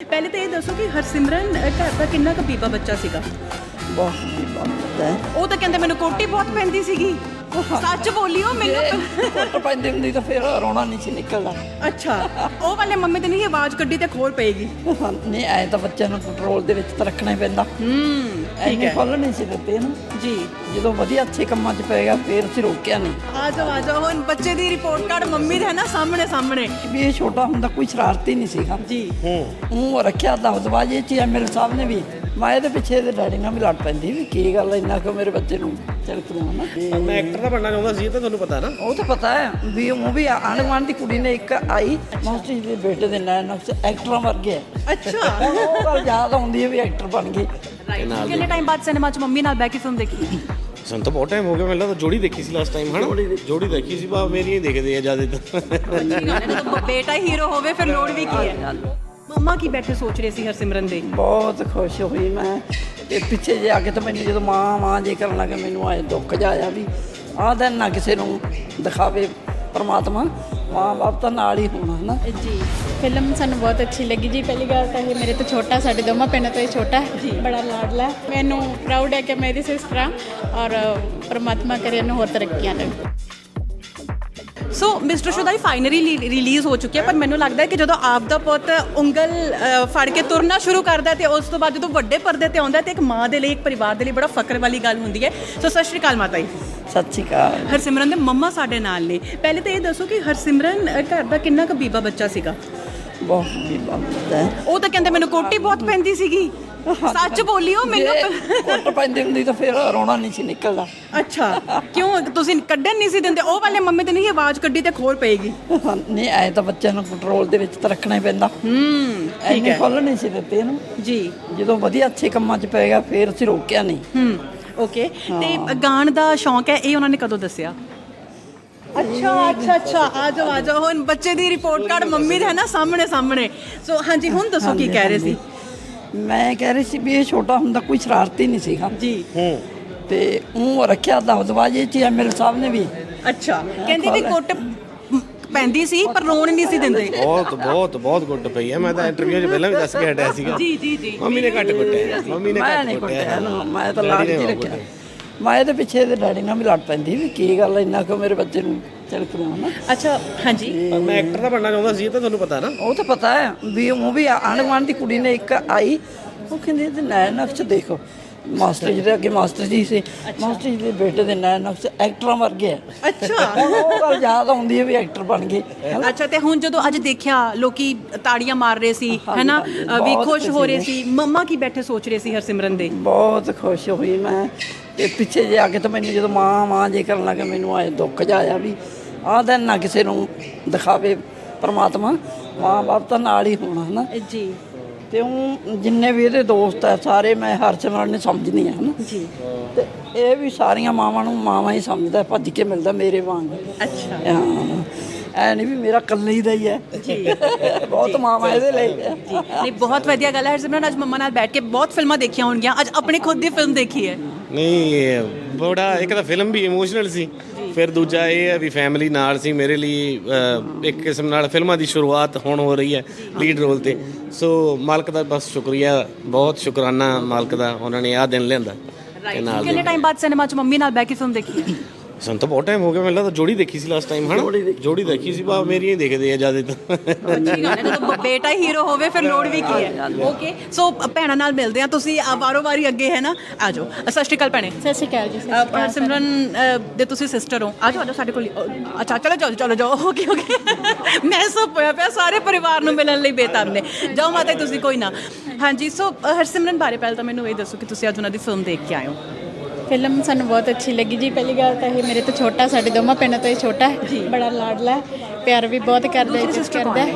ਪਹਿਲੇ ਤਾਂ ਇਹ ਦੱਸੋ ਕਿ ਹਰਸਿਮਰਨ ਅ, ਘਰ ਦਾ ਕਿੰਨਾ ਕੁ ਬੀਬਾ ਬੱਚਾ ਸੀਗਾ? ਬਹੁਤ ਹੀ ਬਹੁਤ ਹੈ। ਉਹ ਤਾਂ ਕਹਿੰਦੇ ਮੈਨੂੰ ਕੋਟੀ ਬਹੁਤ ਪੈਂਦੀ ਸੀਗੀ। ਸੱਚ ਬੋਲਿਓ ਮੈਨੂੰ ਕੁੱਟ ਪੈਂਦੀ ਹੁੰਦੀ ਤਾਂ ਫਿਰ ਰੋਣਾ ਨਹੀਂ ਸੀ ਨਿਕਲਦਾ। ਅੱਛਾ ਉਹ ਵਾਲੇ ਮੰਮੀ ਤੇ ਨਹੀਂ ਆਵਾਜ਼ ਕੱਢੀ ਤੇ ਖੋਲ ਪਏਗੀ। ਨਹੀਂ ਐ ਤਾਂ ਬੱਚਿਆਂ ਨੂੰ ਕੰਟਰੋਲ ਦੇ ਵਿੱਚ ਤਾਂ ਰੱਖਣਾ ਹੀ ਪੈਂਦਾ। ਹੂੰ। ਐਨੇ ਫੁੱਲ ਨਹੀਂ ਸੀ ਦਿੱਤੇ ਇਹਨੂੰ ਜੀ। ਜਦੋਂ ਵਧੀਆ ਅੱਛੇ ਕੰਮਾਂ 'ਚ ਪੈ ਗਿਆ ਫਿਰ ਅਸੀਂ ਰੋਕਿਆ ਨਹੀਂ। ਆ ਜਾਓ ਆ ਜਾਓ। ਹੁਣ ਬੱਚੇ ਦੀ ਰਿਪੋਰਟ ਕਾਰਡ ਮੰਮੀ ਦੇ ਹੈ ਨਾ ਸਾਹਮਣੇ ਸਾਹਮਣੇ। ਵੀ ਇਹ ਛੋਟਾ ਹੁੰਦਾ ਕੋਈ ਸ਼ਰਾਰਤੀ ਨਹੀਂ ਸੀਗਾ। ਜੀ। ਉਹ ਰੱਖਿਆ ਦਬਦਬਾਜੀ ਚ ਐਮਐਲ ਸਾਹਿਬ ਨੇ ਵੀ ਮੈਂ ਇਹਦੇ ਪਿੱਛੇ ਇਹਦੇ ਡੈਡੀ ਨਾਲ ਵੀ ਲੜ ਪੈਂਦੀ ਵੀ ਕੀ ਗੱਲ ਹੈ, ਇੰਨਾ ਕਿ ਮੇਰੇ ਬੱਚੇ ਨੂੰ ਚੜਕਦਾ ਨਾ। ਮੈਂ ਐਕਟਰ ਦਾ ਬਣਨਾ ਚਾਹੁੰਦਾ ਸੀ ਇਹ ਤਾਂ ਤੁਹਾਨੂੰ ਪਤਾ ਨਾ। ਉਹ ਤਾਂ ਪਤਾ ਹੈ ਵੀ ਉਹ ਵੀ ਆਂਢ ਦੀ ਕੁੜੀ ਨੇ ਇੱਕ ਆਈ ਮਾਸਟਰ ਜੀ ਦੇ ਬੇਟੇ ਦੇ ਨਾਲ ਐਕਟਰਾਂ ਵਰਗੇ। ਹੈ ਅੱਛਾ। ਉਹ ਗੱਲ ਯਾਦ ਆਉਂਦੀ ਹੈ ਵੀ ਐਕਟਰ ਬਣ ਗਏ ਕਿੰਨੇ ਟਾਈਮ ਬਾਅਦ ਸਿਨੇਮਾ 'ਚ ਮੰਮੀ ਨਾਲ ਬੈ ਕੇ ਫਿਲਮ ਦੇਖੀ? ਸਾਨੂੰ ਤਾਂ ਬਹੁਤ ਟਾਈਮ ਹੋ ਗਿਆ ਮੈਨੂੰ ਲੱਗਦਾ ਜੋੜੀ ਦੇਖੀ ਸੀ ਲਾਸਟ ਟਾਈਮ ਹਨਾ? ਜੋੜੀ ਦੇਖੀ ਸੀ ਬਾ ਮੇਰੀ ਹੀ ਦੇਖਦੇ ਆ ਜ਼ਿਆਦਾ ਤਾਂ। ਬੇਟਾ ਹੀਰੋ ਹੋਵੇ ਫਿਰ ਲੋੜ ਵੀ ਕੀ ਹੈ? ਮੰਮਾ ਕੀ ਬੈਠੇ ਸੋਚ ਰਹੇ ਸੀ ਹਰਸਿਮਰਨ ਦੇ? ਬਹੁਤ ਖੁਸ਼ ਹੋਈ ਮੈਂ। ਤੇ ਪਿੱਛੇ ਜੇ ਆ ਕੇ ਤਾਂ ਮੈਨੂੰ ਜਦੋਂ ਮਾਂ ਮਾਂ ਜੇ ਕਰਨ ਲੱਗੇ ਮੈਨੂੰ ਆਏ ਦੁੱਖ ਜਾਇਆ ਵੀ ਆਹ ਦਿਨ ਨਾ ਕਿਸੇ ਨੂੰ ਦਿਖਾਵੇ ਪਰਮਾਤਮਾ। ਮਾਂ ਬਾਪ ਤਾਂ ਨਾਲ ਹੀ ਹੋਣਾ ਨਾ ਜੀ ਫਿਲਮ ਸਾਨੂੰ ਬਹੁਤ ਅੱਛੀ ਲੱਗੀ ਜੀ। ਪਹਿਲੀ ਗੱਲ ਤਾਂ ਇਹ ਮੇਰੇ ਤੋਂ ਛੋਟਾ ਸਾਡੇ ਦੋਵਾਂ ਭੈਣਾਂ ਤੋਂ ਇਹ ਛੋਟਾ ਹੈ ਬੜਾ ਲਾਡਲਾ ਹੈ। ਮੈਨੂੰ ਪ੍ਰਾਊਡ ਹੈ ਕਿ ਮੈਂ ਇਹਦੀ ਸਿਸਟਰ ਹਾਂ ਔਰ ਪਰਮਾਤਮਾ ਕਰੇ ਇਹਨੂੰ ਹੋਰ ਤਰੱਕੀਆਂ ਦੇਵੇ so mister Shudai finally release ਹੋ ਚੁੱਕੀ ਹੈ ਪਰ ਮੈਨੂੰ ਲੱਗਦਾ ਹੈ ਕਿ ਜਦੋਂ ਆਪ ਦਾ ਪੁੱਤ ਉਂਗਲ ਅ, ਫੜ ਕੇ ਤੁਰਨਾ ਸ਼ੁਰੂ ਕਰਦਾ ਹੈ ਤੇ ਉਸ ਤੋਂ ਬਾਅਦ ਜਦੋਂ ਵੱਡੇ ਪਰਦੇ ਤੇ ਆਉਂਦਾ ਹੈ ਤੇ ਇੱਕ ਮਾਂ ਦੇ ਲਈ ਇੱਕ ਪਰਿਵਾਰ ਦੇ ਲਈ ਬੜਾ ਫਖਰ ਵਾਲੀ ਗੱਲ ਹੁੰਦੀ ਹੈ। ਸੋ ਸਤਿ ਸ਼੍ਰੀ ਅਕਾਲ ਮਾਤਾ ਜੀ। ਸਤਿ ਸ਼੍ਰੀ ਅਕਾਲ। ਹਰਸਿਮਰਨ ਦੇ ਮੰਮਾ ਸਾਡੇ ਨਾਲ ਨੇ। ਪਹਿਲੇ ਤਾਂ ਇਹ ਦੱਸੋ ਕਿ ਹਰਸਿਮਰਨ ਅ, ਘਰ ਦਾ ਕਿੰਨਾ ਕੁ ਬੀਬਾ ਬੱਚਾ ਸੀਗਾ? ਬਹੁਤ ਹੀ ਬਹੁਤ ਹੈ। ਉਹ ਤਾਂ ਕਹਿੰਦੇ ਮੈਨੂੰ ਕੋਟੀ ਬਹੁਤ ਪੈਂਦੀ ਸੀਗੀ। ਸੱਚ ਬੋਲਿਓ ਮੈਨੂੰ ਜੇ ਕੁੱਟ ਪੈਂਦੀ ਹੁੰਦੀ ਤਾਂ ਫਿਰ ਰੋਣਾ ਨਹੀਂ ਸੀ ਨਿਕਲਦਾ। ਅੱਛਾ ਕਿਉਂ? ਤੁਸੀਂ ਕੱਢਣ ਨਹੀਂ ਸੀ ਦਿੰਦੇ ਉਹ ਵਾਲੇ ਮੰਮੀ ਤੇ ਨਹੀਂ ਆਵਾਜ਼ ਕੱਢੀ ਤੇ ਖੋਲ ਪਏਗੀ। ਨਹੀਂ ਐ ਤਾਂ ਬੱਚਿਆਂ ਨੂੰ ਕੰਟਰੋਲ ਦੇ ਵਿੱਚ ਤਾਂ ਰੱਖਣਾ ਹੀ ਪੈਂਦਾ। ਹੂੰ ਐਨੇ ਫੁੱਲ ਨਹੀਂ ਸੀ ਦਿੱਤੇ ਇਹਨੂੰ। ਜੀ। ਜਦੋਂ ਵਧੀਆ ਅੱਛੇ ਕੰਮਾਂ 'ਚ ਪੈ ਗਿਆ ਫਿਰ ਅਸੀਂ ਰੋਕਿਆ ਨਹੀਂ। ਹੂੰ ਓਕੇ। ਤੇ ਗਾਣ ਦਾ ਸ਼ੌਂਕ ਹੈ ਇਹ ਉਹਨਾਂ ਨੇ ਕਦੋਂ ਦੱਸਿਆ? ਅੱਛਾ ਅੱਛਾ ਅੱਛਾ ਆ ਜਾਓ ਆ ਜਾਓ। ਹੁਣ ਬੱਚੇ ਦੀ ਰਿਪੋਰਟ ਕਾਰਡ ਮੰਮੀ ਦੇ ਹੈ ਨਾ ਸਾਹਮਣੇ ਸਾਹਮਣੇ ਸੋ ਹਾਂਜੀ ਹੁਣ ਦੱਸੋ ਕੀ ਕਹਿ ਰਹੇ ਸੀ? ਮੈਂ ਕਹਿ ਰਹੀ ਸੀ ਵੀ ਇਹ ਛੋਟਾ ਹੁੰਦਾ ਕੋਈ ਸ਼ਰਾਰਤੀ ਨਹੀਂ ਸੀਗਾ। ਜੀ। ਤੇ ਉਹ ਰੱਖਿਆ ਦਬਦਬਾਜੀ ਚ ਐਮਐਲ ਸਾਹਿਬ ਨੇ ਵੀ। ਅੱਛਾ। ਕਹਿੰਦੀ ਵੀ ਕੁੱਟ ਪੈਂਦੀ ਸੀ ਪਰ ਰੋਣ ਨਹੀਂ ਸੀ ਦਿੰਦੇ। ਬਹੁਤ ਬਹੁਤ ਬਹੁਤ ਗੁੱਡ ਪਈ ਹੈ। ਮੈਂ ਤਾਂ ਇੰਟਰਵਿਊ 'ਚ ਪਹਿਲਾਂ ਵੀ ਦੱਸ ਕੇ ਹਟਿਆ ਸੀਗਾ। ਜੀ ਜੀ ਜੀ। ਮੰਮੀ ਨੇ ਘੱਟ ਕੁੱਟਿਆ। ਮੰਮੀ ਨੇ ਮੈਂ ਘੱਟ ਨਹੀਂ ਕੁੱਟਿਆ। ਕੁੱਟਿਆ ਇਹਨੂੰ, ਮੈਂ ਤਾਂ ਲਾਡ ਜੀ ਰੱਖਿਆ। ਮੈਂ ਇਹਦੇ ਪਿੱਛੇ ਇਹਦੇ ਡੈਡੀ ਨਾਲ ਵੀ ਲੜ ਪੈਂਦੀ ਵੀ ਕੀ ਗੱਲ ਇੰਨਾ ਕਿ ਮੇਰੇ ਬੱਚੇ ਨੂੰ ਚੜਕਦਾ ਨਾ। ਅੱਛਾ ਹਾਂਜੀ। ਪਰ ਮੈਂ ਐਕਟਰ ਦਾ ਬਣਨਾ ਚਾਹੁੰਦਾ ਸੀ ਇਹ ਤਾਂ ਤੁਹਾਨੂੰ ਪਤਾ ਨਾ। ਉਹ ਤਾਂ ਪਤਾ ਹੈ ਵੀ ਉਹ ਵੀ ਆਂਢ ਦੀ ਕੁੜੀ ਨੇ ਇੱਕ ਆਈ ਉਹ ਕਹਿੰਦੀ ਇਹਦੇ ਨੈਣ ਨਕਸ਼ ਦੇਖੋ। ਮਾਸਟਰ ਜੀ ਦੇ ਅੱਗੇ ਮਾਸਟਰ ਜੀ ਸੀ ਮਾਸਟਰ ਜੀ ਦੇ ਬੇਟੇ ਦੇ ਨੈਣ ਨਕਸ਼ ਐਕਟਰਾਂ ਵਰਗੇ ਹੈ ਅੱਛਾ। ਹੁਣ ਉਹ ਗੱਲ ਯਾਦ ਆਉਂਦੀ ਹੈ ਵੀ ਐਕਟਰ ਬਣ ਗਏ ਅੱਛਾ ਤੇ ਹੁਣ ਜਦੋਂ ਅੱਜ ਦੇਖਿਆ ਲੋਕੀ ਤਾੜੀਆਂ ਮਾਰ ਰਹੇ ਸੀ ਹੈਨਾ? ਵੀ ਖੁਸ਼ ਹੋ ਰਹੇ ਸੀ ਮੰਮਾ ਕੀ ਬੈਠੇ ਸੋਚ ਰਹੇ ਸੀ ਹਰਸਿਮਰਨ ਦੇ? ਬਹੁਤ ਖੁਸ਼ ਹੋਈ ਮੈਂ। ਤੇ ਪਿੱਛੇ ਜੇ ਆ ਕੇ ਤਾਂ ਮੈਨੂੰ ਜਦੋਂ ਮਾਂ ਮਾਂ ਜੇ ਕਰਨ ਲੱਗੇ ਮੈਨੂੰ ਆਏ ਦੁੱਖ ਜਾਇਆ ਵੀ ਆਹ ਦਿਨ ਨਾ ਕਿਸੇ ਨੂੰ ਦਿਖਾਵੇ ਪਰਮਾਤਮਾ ਮਾਂ ਬਾਪ ਤਾਂ ਨਾਲ ਹੀ ਹੋਣਾ ਨਾ ਜੀ। ਤੇ ਉਹ ਜਿੰਨੇ ਵੀ ਇਹਦੇ ਦੋਸਤ ਆ ਸਾਰੇ ਮੈਂ ਹਰਸਿਮਰਨ ਨੇ ਸਮਝਦੀ ਆ ਹਨਾ? ਜੀ। ਤੇ ਇਹ ਵੀ ਸਾਰੀਆਂ ਮਾਵਾਂ ਨੂੰ ਮਾਵਾਂ ਹੀ ਸਮਝਦਾ ਭੱਜ ਕੇ ਮਿਲਦਾ ਮੇਰੇ ਵਾਂਗ। ਅੱਛਾ। ਹਾਂ। ਐ ਨਹੀਂ ਵੀ ਮੇਰਾ ਕੱਲੇ ਹੀ ਦਾ ਹੀ ਹੈ। ਜੀ। ਬਹੁਤ ਮਾਵਾਂ ਇਹਦੇ ਲਈ। ਜੀ। ਨਹੀਂ ਬਹੁਤ ਵਧੀਆ ਗੱਲ ਹੈ। ਹਰਸਿਮਰਨ ਅੱਜ ਮੰਮਾ ਨਾਲ ਬੈਠ ਕੇ ਬਹੁਤ ਫਿਲਮਾਂ ਦੇਖੀਆਂ ਹੋਣਗੀਆਂ। ਅੱਜ ਆਪਣੀ ਖੁਦ ਦੀ ਫਿਲਮ ਦੇਖੀ ਹੈ। ਨਹੀਂ ਬੜਾ ਇੱਕ ਤਾਂ ਫਿਲਮ ਵੀ ਇਮੋਸ਼ਨਲ ਸੀ। ਫਿਰ ਦੂਜਾ ਇਹ ਹੈ ਵੀ ਫੈਮਿਲੀ ਨਾਲ ਸੀ ਮੇਰੇ ਲਈ ਇੱਕ ਕਿਸਮ ਨਾਲ ਫਿਲਮਾਂ ਦੀ ਸ਼ੁਰੂਆਤ ਹੁਣ ਹੋ ਰਹੀ ਹੈ ਲੀਡ ਰੋਲ ਤੇ। ਸੋ ਮਾਲਕ ਦਾ ਬਸ ਸ਼ੁਕਰੀਆ ਬਹੁਤ ਸ਼ੁਕਰਾਨਾ ਮਾਲਕ ਦਾ ਉਹਨਾਂ ਨੇ ਆਹ ਦਿਨ ਲਿਆਂਦਾ। ਕਿੰਨੇ ਟਾਈਮ ਬਾਅਦ ਸਿਨੇਮਾ 'ਚ ਮੰਮੀ ਨਾਲ ਬੈ ਕੇ ਫਿਲਮ ਦੇਖੀ? ਸਾਨੂੰ ਤਾਂ ਬਹੁਤ ਟਾਈਮ ਹੋ ਗਿਆ ਮੈਨੂੰ ਲੱਗਦਾ ਜੋੜੀ ਦੇਖੀ ਸੀ ਲਾਸਟ ਟਾਈਮ ਹਨਾ? ਜੋੜੀ ਦੇਖੀ ਸੀ ਬਾ ਮੇਰੀ ਹੀ ਦੇਖਦੇ ਆ ਜ਼ਿਆਦਾ ਤਾਂ। ਅੱਛੀ ਗੱਲ ਹੈ ਜਦੋਂ ਬੇਟਾ ਹੀਰੋ ਹੋਵੇ ਫਿਰ ਲੋੜ ਵੀ ਕੀ ਹੈ? ਓਕੇ ਸੋ ਭੈਣਾਂ ਨਾਲ ਮਿਲਦੇ ਆ ਤੁਸੀਂ ਆ ਵਾਰੋ ਵਾਰੀ ਅੱਗੇ ਹੈ ਨਾ? ਆ ਜਾਓ। ਸਤਿ ਸ਼੍ਰੀ ਅਕਾਲ ਭੈਣੇ। ਸਤਿ ਸ਼੍ਰੀ ਅਕਾਲ ਜੀ ਸਤਿ ਅ, ਸ਼੍ਰੀ। ਅਕਾਲ ਸਿਮਰਨ ਦੇ ਤੁਸੀਂ ਸਿਸਟਰ ਹੋ। ਆ ਜਾਓ ਆ ਜਾਓ ਸਾਡੇ ਕੋਲ ਅੱਛਾ ਚਲੋ ਚਲੋ ਚਲੋ ਜਾਓ। ਓਕੇ ਓਕੇ ਮੈਂ ਸੋ ਪਿਆ ਪਿਆ ਸਾਰੇ ਪਰਿਵਾਰ ਨੂੰ ਮਿਲਣ ਲਈ ਬੇਤਾਬ ਨੇ। ਜਾਓ ਮਾਤਾ ਤੁਸੀਂ ਕੋਈ ਨਾ। ਹਾਂਜੀ ਸੋ ਹਰਸਿਮਰਨ ਬਾਰੇ ਪਹਿਲਾਂ ਤਾਂ ਮੈਨੂੰ ਇਹ ਦੱਸੋ ਕਿ ਤੁਸੀਂ ਅੱਜ ਉਹਨਾਂ ਦੀ ਫਿਲਮ ਦੇਖ ਕੇ ਆਏ ਹੋ। ਫਿਲਮ ਸਾਨੂੰ ਬਹੁਤ ਅੱਛੀ ਲੱਗੀ ਜੀ। ਪਹਿਲੀ ਗੱਲ ਤਾਂ ਇਹ ਮੇਰੇ ਤੋਂ ਛੋਟਾ ਸਾਡੇ ਦੋਵਾਂ ਭੈਣਾਂ ਤੋਂ ਇਹ ਛੋਟਾ ਹੈ। ਬੜਾ ਲਾਡਲਾ ਹੈ। ਪਿਆਰ ਵੀ ਬਹੁਤ ਕਰਦਾ ਹੈ sister ਕਰਦਾ ਹੈ।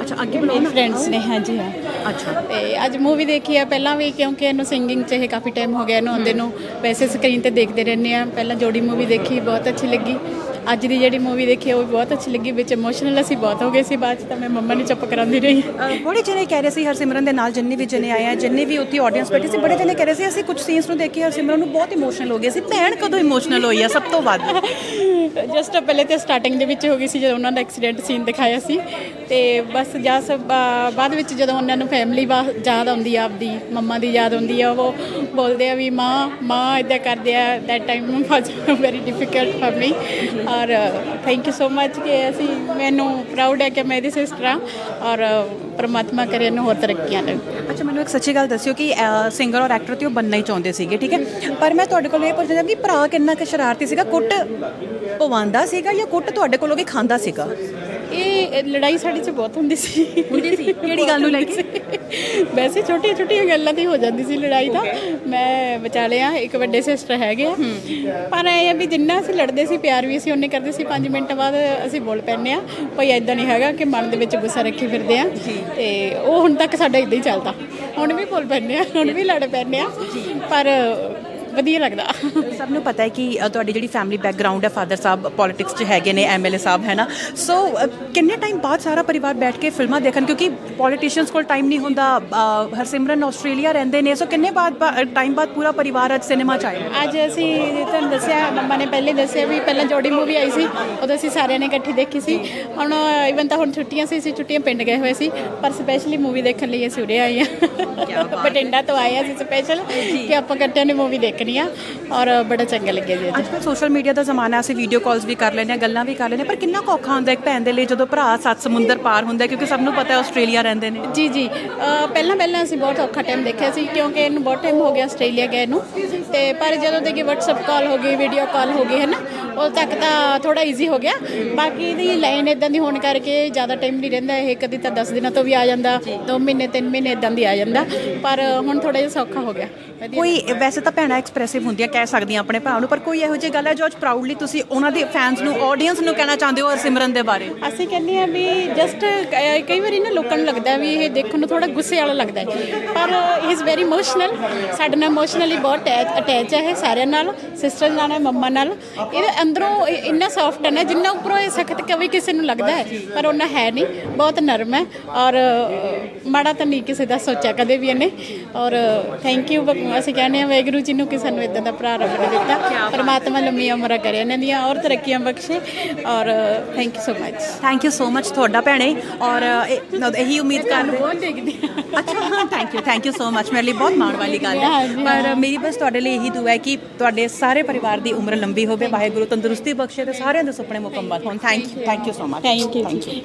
ਅੱਛਾ ਅੱਗੇ ਬੁਲਾਓ ਨਾ। ਫਰੈਂਡਸ ਨੇ ਹਾਂਜੀ ਹਾਂ। ਅੱਛਾ। ਤੇ ਅੱਜ ਮੂਵੀ ਦੇਖੀ ਆ। ਪਹਿਲਾਂ ਵੀ ਕਿਉਂਕਿ ਇਹਨੂੰ ਸਿੰਗਿੰਗ 'ਚ ਇਹ ਕਾਫੀ ਟਾਈਮ ਹੋ ਗਿਆ। ਇਹਨੂੰ ਆਉਂਦੇ ਨੂੰ ਵੈਸੇ ਸਕਰੀਨ ਤੇ ਦੇਖਦੇ ਰਹਿੰਦੇ ਆ। ਪਹਿਲਾਂ ਜੋੜੀ ਮੂਵੀ ਦੇਖੀ ਬਹੁਤ ਅੱਛੀ ਲੱਗੀ। ਅੱਜ ਦੀ ਜਿਹੜੀ ਮੂਵੀ ਦੇਖੀ ਉਹ ਵੀ ਬਹੁਤ ਅੱਛੀ ਲੱਗੀ। ਵਿੱਚ ਇਮੋਸ਼ਨਲ ਅਸੀਂ ਬਹੁਤ ਹੋ ਗਏ ਸੀ ਬਾਅਦ 'ਚ ਤਾਂ ਮੈਂ ਮੰਮਾ ਨੂੰ ਚੁੱਪ ਕਰਾਉਂਦੀ ਰਹੀ। ਅ, ਬੜੇ ਜਣੇ ਕਹਿ ਰਹੇ ਸੀ ਹਰਸਿਮਰਨ ਦੇ ਨਾਲ ਜਿੰਨੇ ਵੀ ਜਣੇ ਆਏ ਆ ਜਿੰਨੇ ਵੀ ਉੱਥੇ ਆਡੀਅנס ਬੈਠੇ ਸੀ ਬੜੇ ਜਣੇ ਕਹਿ ਰਹੇ ਸੀ ਅਸੀਂ ਕੁਝ ਸੀਨਸ ਨੂੰ ਦੇਖ ਕੇ ਹਰਸਿਮਰਨ ਨੂੰ ਬਹੁਤ ਇਮੋਸ਼ਨਲ ਹੋ ਗਏ ਸੀ। ਭੈਣ ਕਦੋਂ ਇਮੋਸ਼ਨਲ ਹੋਈ ਆ ਸਭ ਤੋਂ ਵੱਧ? ਜਸਟ ਪਹਿਲੇ ਤੇ ਸਟਾਰਟਿੰਗ ਦੇ ਵਿੱਚ ਹੋ ਗਈ ਸੀ ਜਦੋਂ ਉਹਨਾਂ ਦਾ ਐਕਸੀਡੈਂਟ ਸੀਨ ਦਿਖਾਇਆ ਸੀ। ਤੇ ਬਸ ਜਾਂ ਸਭ ਬਾ- ਬਾਅਦ ਵਿੱਚ ਜਦੋਂ ਉਹਨਾਂ ਨੂੰ ਫੈਮਿਲੀ ਯਾਦ ਆਉਂਦੀ ਆ ਆਪਦੀ ਮੰਮਾ ਦੀ ਯਾਦ ਆਉਂਦੀ ਆ ਉਹ ਬੋਲਦੇ ਆ ਵੀ ਮਾਂ ਮਾਂ ਇਦਾਂ ਕਰਦੇ ਆ that time was very difficult for me ਔਰ ਥੈਂਕ ਯੂ ਸੋ ਮੱਚ ਕਿ ਅਸੀਂ ਮੈਨੂੰ ਪ੍ਰਾਊਡ ਹੈ ਕਿ ਮੈਂ ਇਹਦੀ ਸਿਸਟਰ ਹਾਂ ਔਰ ਪਰਮਾਤਮਾ ਕਰੇ ਇਹਨੂੰ ਹੋਰ ਤਰੱਕੀਆਂ ਦੇਵੇ ਅੱਛਾ, ਮੈਨੂੰ ਇੱਕ ਸੱਚੀ ਗੱਲ ਦੱਸਿਓ ਕਿ ਸਿੰਗਰ ਔਰ ਐਕਟਰ ਤੇ ਉਹ ਬੰਨਾ ਹੀ ਚਾਹੁੰਦੇ ਸੀਗੇ, ਠੀਕ ਹੈ? ਪਰ ਮੈਂ ਤੁਹਾਡੇ ਕੋਲ ਇਹ ਪੁੱਛਣਾ ਕਿ ਭਰਾ ਕਿੰਨਾ ਕੁ ਸ਼ਰਾਰਤੀ ਸੀਗਾ? ਕੁੱਟ ਪਵਾਉਂਦਾ ਸੀਗਾ ਜਾਂ ਕੁੱਟ ਤੁਹਾਡੇ ਕੋਲੋਂ ਵੀ ਖਾਂਦਾ ਸੀਗਾ? ਇਹ ਲੜਾਈ ਸਾਡੇ 'ਚ ਬਹੁਤ ਹੁੰਦੀ ਸੀ। ਹੁੰਦੀ ਸੀ? ਕਿਹੜੀ ਗੱਲ ਨੂੰ ਲੈ ਕੇ? ਵੈਸੇ ਛੋਟੀਆਂ ਛੋਟੀਆਂ ਗੱਲਾਂ ਤੇ ਹੋ ਜਾਂਦੀ ਸੀ ਲੜਾਈ ਤਾਂ। ਮੈਂ ਵਿਚਾਲਿਆ ਇੱਕ ਵੱਡੇ ਸਿਸਟਰ ਹੈਗੇ ਆ। ਪਰ ਇਹ ਆ ਵੀ ਜਿੰਨਾ ਅਸੀਂ ਲੜਦੇ ਸੀ ਪਿਆਰ ਵੀ ਅਸੀਂ ਉਹਨੇ ਕਰਦੇ ਸੀ। 5 ਮਿੰਟ ਬਾਅਦ ਅਸੀਂ ਬੋਲ ਪੈਂਦੇ ਆ ਕੋਈ ਐਦਾਂ ਨਹੀਂ ਹੈਗਾ ਕਿ ਮਨ ਦੇ ਵਿੱਚ ਗੁੱਸਾ ਰੱਖੀ ਫਿਰਦੇ ਆ। ਤੇ ਉਹ ਹੁਣ ਤੱਕ ਸਾਡਾ ਇਦਾਂ ਹੀ ਚੱਲਦਾ। ਹੁਣ ਵੀ ਬੋਲ ਪੈਂਦੇ ਆ ਹੁਣ ਵੀ ਲੜ ਪੈਂਦੇ ਆ। ਪਰ ਵਧੀਆ ਲੱਗਦਾ। ਸਭ ਨੂੰ ਪਤਾ ਹੈ ਕਿ ਅ, ਤੁਹਾਡੀ ਜਿਹੜੀ ਫੈਮਿਲੀ ਬੈਕਗ੍ਰਾਉਂਡ ਹੈ ਫਾਦਰ ਸਾਹਿਬ ਪੋਲਿਟਿਕਸ 'ਚ ਹੈਗੇ ਨੇ ਐਮਐਲਏ ਸਾਹਿਬ ਹੈ ਨਾ? ਸੋ ਅ, ਕਿੰਨੇ ਟਾਈਮ ਬਾਅਦ ਸਾਰਾ ਪਰਿਵਾਰ ਬੈਠ ਕੇ ਫਿਲਮਾਂ ਦੇਖਣ? ਕਿਉਂਕਿ ਪੋਲੀਟੀਸ਼ੀਅਨਸ ਕੋਲ ਟਾਈਮ ਨਹੀਂ ਹੁੰਦਾ ਅ, ਹਰਸਿਮਰਨ ਆਸਟ੍ਰੇਲੀਆ ਰਹਿੰਦੇ ਨੇ ਸੋ ਕਿੰਨੇ ਬਾਅਦ ਟਾਈਮ ਬਾਅਦ ਪੂਰਾ ਪਰਿਵਾਰ ਅੱਜ ਸਿਨੇਮਾ 'ਚ ਆਇਆ ਅੱਜ ਅਸੀਂ ਤੁਹਾਨੂੰ ਦੱਸਿਆ ਮੰਮਾ ਨੇ ਪਹਿਲੇ ਦੱਸਿਆ ਵੀ ਪਹਿਲਾਂ ਜੋੜੀ ਮੂਵੀ ਆਈ ਸੀ ਉਦੋਂ ਅਸੀਂ ਸਾਰਿਆਂ ਨੇ ਇਕੱਠੀ ਦੇਖੀ ਸੀ। ਹੁਣ ਇਵਨ ਤਾਂ ਹੁਣ ਛੁੱਟੀਆਂ ਸੀ ਅਸੀਂ ਛੁੱਟੀਆਂ ਪਿੰਡ ਗਏ ਹੋਏ ਸੀ ਪਰ ਸਪੈਸ਼ਲੀ ਮੂਵੀ ਦੇਖਣ ਲਈ ਅਸੀਂ ਉਰੇ ਆਏ ਆ ਬਟਿੰਡਾ ਤੋਂ ਆਏ ਆ ਅਸੀਂ ਸਪੈਸ਼ਲ ਕਿ ਆਪਾਂ ਇਕੱਠਿਆਂ ਨੇ ਮੂਵੀ ਦੇਖਣੀ ਆ ਔਰ ਬੜਾ ਚੰਗਾ ਲੱਗਿਆ ਜੀ ਅੱਜ। ਕੱਲ੍ਹ ਸੋਸ਼ਲ ਮੀਡੀਆ ਦਾ ਜ਼ਮਾਨਾ ਅਸੀਂ ਵੀਡੀਓ ਕਾਲਸ ਵੀ ਕਰ ਲੈਂਦੇ ਹਾਂ ਗੱਲਾਂ ਵੀ ਕਰ ਲੈਂਦੇ ਹਾਂ ਪਰ ਕਿੰਨਾ ਔਖਾ ਹੁੰਦਾ ਇੱਕ ਭੈਣ ਦੇ ਲਈ ਜਦੋਂ ਭਰਾ ਸੱਤ ਸਮੁੰਦਰ ਪਾਰ ਹੁੰਦਾ ਹੈ, ਕਿਉਂਕਿ ਸਭ ਨੂੰ ਪਤਾ ਹੈ ਆਸਟ੍ਰੇਲੀਆ ਰਹਿੰਦੇ ਨੇ। ਜੀ ਜੀ। ਅ, ਪਹਿਲਾਂ ਪਹਿਲਾਂ ਅਸੀਂ ਬਹੁਤ ਔਖਾ ਟਾਈਮ ਦੇਖਿਆ ਸੀ ਕਿਉਂਕਿ ਇਹਨੂੰ ਬਹੁਤ ਟਾਈਮ ਹੋ ਗਿਆ ਆਸਟ੍ਰੇਲੀਆ ਗਏ ਨੂੰ। ਤੇ ਪਰ ਜਦੋਂ ਦੇ ਕਿ WhatsApp ਕਾਲ ਹੋ ਗਈ ਵੀਡੀਓ ਕਾਲ ਹੋ ਗਈ ਹੈ ਨਾ ਉਦੋਂ ਤੱਕ ਤਾਂ ਥੋੜਾ ਈਜ਼ੀ ਹੋ ਗਿਆ। ਬਾਕੀ ਇਹਦੀ ਲਾਈਨ ਇਦਾਂ ਦੀ ਹੋਣ ਕਰਕੇ ਜ਼ਿਆਦਾ ਟਾਈਮ ਨਹੀਂ ਰਹਿੰਦਾ। ਇਹ ਕਦੀ ਤਾਂ 10 ਦਿਨਾਂ ਤੋਂ ਵੀ ਆ ਜਾਂਦਾ 2 ਮਹੀਨੇ 3 ਮਹੀਨੇ ਇਦਾਂ ਦੀ ਆ ਜਾਂਦਾ। ਪਰ ਹੁਣ ਥੋੜਾ ਜਿਹਾ ਸੌਖਾ ਹੋ ਗਿਆ। ਕੋਈ ਵੈਸੇ ਤਾਂ ਭੈਣਾਂ ਐਕਸਪ੍ਰੈਸਿਵ ਹੁੰਦੀਆਂ ਕਹਿ ਸਕਦੀਆਂ ਆਪਣੇ ਭਰਾ ਨੂੰ ਪਰ ਕੋਈ ਇਹੋ ਜਿਹੀ ਗੱਲ ਹੈ ਜੋ ਅੱਜ ਪ੍ਰਾਊਡਲੀ ਤੁਸੀਂ ਉਹਨਾਂ ਦੇ ਫੈਨਸ ਨੂੰ ਆਡੀਅנס ਨੂੰ ਕਹਿਣਾ ਚਾਹੁੰਦੇ ਹੋ ਹਰਸਿਮਰਨ ਦੇ ਬਾਰੇ? ਅਸੀਂ ਕਹਿੰਦੇ ਆ ਵੀ ਜਸਟ ਕਈ ਵਾਰੀ ਨਾ ਲੋਕਾਂ ਨੂੰ ਲੱਗਦਾ ਵੀ ਇਹ ਦੇਖਣ ਨੂੰ ਥੋੜਾ ਗੁੱਸੇ ਵਾਲਾ ਲੱਗਦਾ ਹੈ। ਪਰ ਹੀ ਇਜ਼ ਵੈਰੀ ਇਮੋਸ਼ਨਲ ਸਾਡੇ ਨਾਲ ਇਮੋਸ਼ਨਲੀ ਬਹੁਤ ਅਟੈਚ ਹੈ ਸਾਰਿਆਂ ਨਾਲ ਸਿਸਟਰ ਨਾਲ ਮੰਮਾ ਨਾਲ। ਇਹ ਅੰਦਰੋਂ ਇੰਨਾ ਸੌਫਟ ਹੈ ਨਾ ਜਿੰਨਾ ਉੱਪਰੋਂ ਇਹ ਸਖਤ ਕਵੀ ਕਿਸੇ ਨੂੰ ਲੱਗਦਾ ਹੈ ਪਰ ਉਹਨਾਂ ਹੈ ਨਹੀਂ ਬਹੁਤ ਨਰਮ ਹੈ ਔਰ ਮਾੜਾ ਤਾਂ ਨਹੀਂ ਕਿਸੇ ਦਾ ਸੋਚਿਆ ਕਦੇ ਵੀ ਇਹਨੇ ਔਰ ਥੈਂਕ ਯੂ ਅਸੀਂ ਕਹਿੰਦੇ ਆ ਵਾਹਿਗੁਰੂ ਜੀ ਨੂੰ ਕਿ ਸਾਨੂੰ ਇਦਾਂ ਦਾ ਭਰਾ ਰੱਬ ਨੇ ਦਿੱਤਾ ਪਰਮਾਤਮਾ ਲੰਮੀਆਂ ਉਮਰਾਂ ਕਰੇ ਇਹਨਾਂ ਦੀਆਂ ਔਰ ਤਰੱਕੀਆਂ ਬਖਸ਼ੇ ਔਰ thank you so much thank you so much ਤੁਹਾਡਾ ਭੈਣੇ ਔਰ ਇਹ- ਇਹੀ ਉਮੀਦ ਕਰਦੇ ਬਹੁਤ ਦੇਖਦੀ ਹਾਂ। ਅੱਛਾ ਹਾਂ thank you thank you so much ਮੇਰੇ ਲਈ ਬਹੁਤ ਮਾਣ ਵਾਲੀ ਗੱਲ ਹੈ। ਪਰ ਮੇਰੀ ਬਸ ਤੁਹਾਡੇ ਲਈ ਇਹੀ ਦੁਆ ਹੈ ਕਿ ਤੁਹਾਡੇ ਸਾਰੇ ਪਰਿਵਾਰ ਦੀ ਉਮਰ ਲੰਬੀ ਹੋਵੇ ਵਾਹਿਗੁਰੂ ਤੰਦਰੁਸਤੀ ਬਖਸ਼ੇ ਤੇ ਸਾਰਿਆਂ ਦੇ ਸੁਪਨੇ ਮੁਕੰਮਲ ਹੋਣ। Thank you thank you so much thank you